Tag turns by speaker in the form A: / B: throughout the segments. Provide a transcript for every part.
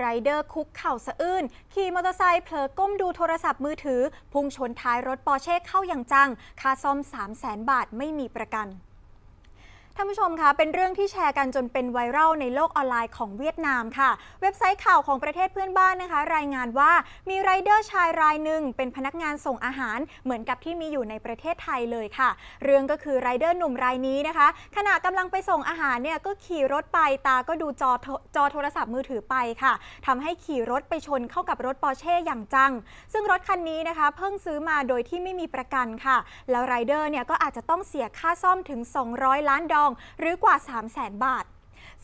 A: ไรเดอร์คุกเข่าสะอื้นขี่มอเตอร์ไซค์เผลอก้มดูโทรศัพท์มือถือ พุ่งชนท้ายรถปอร์เช่เข้าอย่างจัง ค่าซ่อม 3 0 0แสนบาทไม่มีประกัน ท่านผู้ชมคะเป็นเรื่องที่แชร์กันจนเป็นไวรัลในโลกออนไลน์ของเวียดนามค่ะ เว็บไซต์ข่าวของประเทศเพื่อนบ้านนะคะ รายงานว่ามีไรเดอร์ชายรายหนึ่งเป็นพนักงานส่งอาหารเหมือนกับที่มีอยู่ในประเทศไทยเลยค่ะ เรื่องก็คือไรเดอร์หนุ่มรายนี้นะคะ ขณะกำลังไปส่งอาหารเนี่ยก็ขี่รถไปตาก็ดูจอจอโทรศัพท์มือถือไปค่ะทำให้ขี่รถไปชนเข้ากับรถปอร์เช่อย่างจัง ซึ่งรถคันนี้นะคะ เพิ่งซื้อมาโดยที่ไม่มีประกันค่ะ แล้วไรเดอร์เนี่ยก็อาจจะต้องเสียค่าซ่อมถึง 200 ล้านดอง หรือกว่า 3 0 0แสนบาท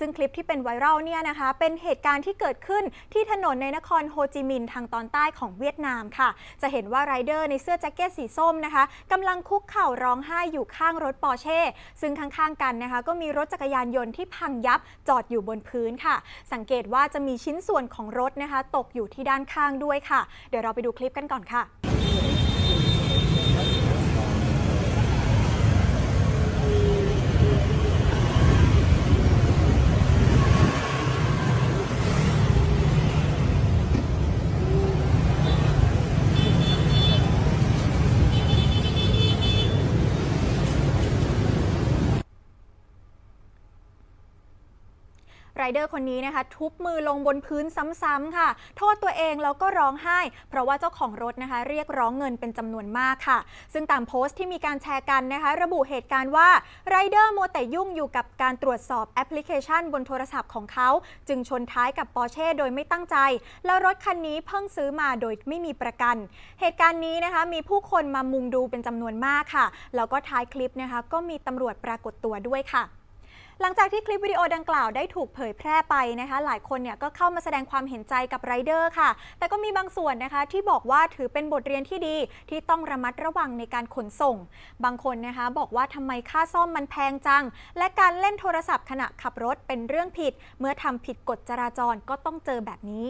A: ซึ่งคลิปที่เป็นไวรัลเนี่ยนะคะ เป็นเหตุการณ์ที่เกิดขึ้นที่ถนนในนครโฮจิมินห์ทางตอนใต้ของเวียดนามค่ะ จะเห็นว่าไรเดอร์ในเสื้อแจ็คเก็ตสีส้มนะคะกำลังคุกเข่าร้องไห้อยู่ข้างรถปอร์เช่ ซึ่งข้างๆกันนะคะ ก็มีรถจักรยานยนต์ที่พังยับจอดอยู่บนพื้นค่ะ สังเกตว่าจะมีชิ้นส่วนของรถนะคะ ตกอยู่ที่ด้านข้างด้วยค่ะ เดี๋ยวเราไปดูคลิปกันก่อนค่ะ ไรเดอร์คนนี้นะคะ ทุบมือลงบนพื้นซ้ำๆค่ะ โทษตัวเองแล้วก็ร้องไห้ เพราะว่าเจ้าของรถนะคะ เรียกร้องเงินเป็นจำนวนมากค่ะ ซึ่งตามโพสต์ที่มีการแชร์กันนะคะ ระบุเหตุการณ์ว่าไรเดอร์มัวแต่ยุ่งอยู่กับการตรวจสอบแอปพลิเคชันบนโทรศัพท์ของเขา จึงชนท้ายกับปอร์เช่โดยไม่ตั้งใจ แล้วรถคันนี้เพิ่งซื้อมาโดยไม่มีประกัน เหตุการณ์นี้นะคะมีผู้คนมามุงดูเป็นจำนวนมากค่ะ แล้วก็ท้ายคลิปนะคะก็มีตำรวจปรากฏตัวด้วยค่ะ หลังจากที่คลิปวิดีโอดังกล่าวได้ถูกเผยแพร่ไปนะคะ หลายคนเนี่ยก็เข้ามาแสดงความเห็นใจกับไรเดอร์ค่ะ แต่ก็มีบางส่วนนะคะที่บอกว่าถือเป็นบทเรียนที่ดีที่ต้องระมัดระวังในการขนส่ง บางคนนะคะบอกว่าทำไมค่าซ่อมมันแพงจัง และการเล่นโทรศัพท์ขณะขับรถเป็นเรื่องผิด เมื่อทำผิดกฎจราจรก็ต้องเจอแบบนี้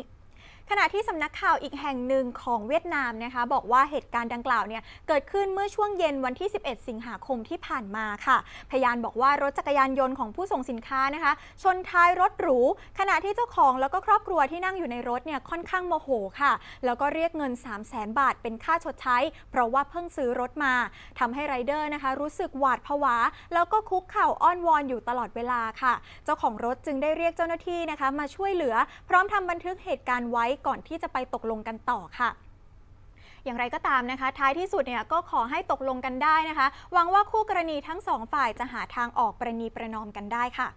A: ขณะที่สำนักข่าวอีกแห่งหนึ่งของเวียดนามนะคะ บอกว่าเหตุการณ์ดังกล่าวเนี่ยเกิดขึ้นเมื่อช่วงเย็นวันที่ 11 สิงหาคมที่ผ่านมาค่ะ พยานบอกว่ารถจักรยานยนต์ของผู้ส่งสินค้านะคะ ชนท้ายรถหรู ขณะที่เจ้าของแล้วก็ครอบครัวที่นั่งอยู่ในรถเนี่ยค่อนข้างโมโหค่ะ แล้วก็เรียกเงิน 3 0 0แสนบาทเป็นค่าชดใช้ เพราะว่าเพิ่งซื้อรถมาทำให้ไรเดอร์นะคะ รู้สึกหวาดผวา แล้วก็คุกเข่าอ้อนวอนอยู่ตลอดเวลาค่ะ เจ้าของรถจึงได้เรียกเจ้าหน้าที่นะคะ มาช่วยเหลือ พร้อมทำบันทึกเหตุการณ์ไว้ก่อนที่จะไปตกลงกันต่อค่ะอย่างไรก็ตามนะคะ ท้ายที่สุดเนี่ยก็ขอให้ตกลงกันได้นะคะ หวังว่าคู่กรณีทั้งสองฝ่ายจะหาทางออกประนีประนอมกันได้ค่ะ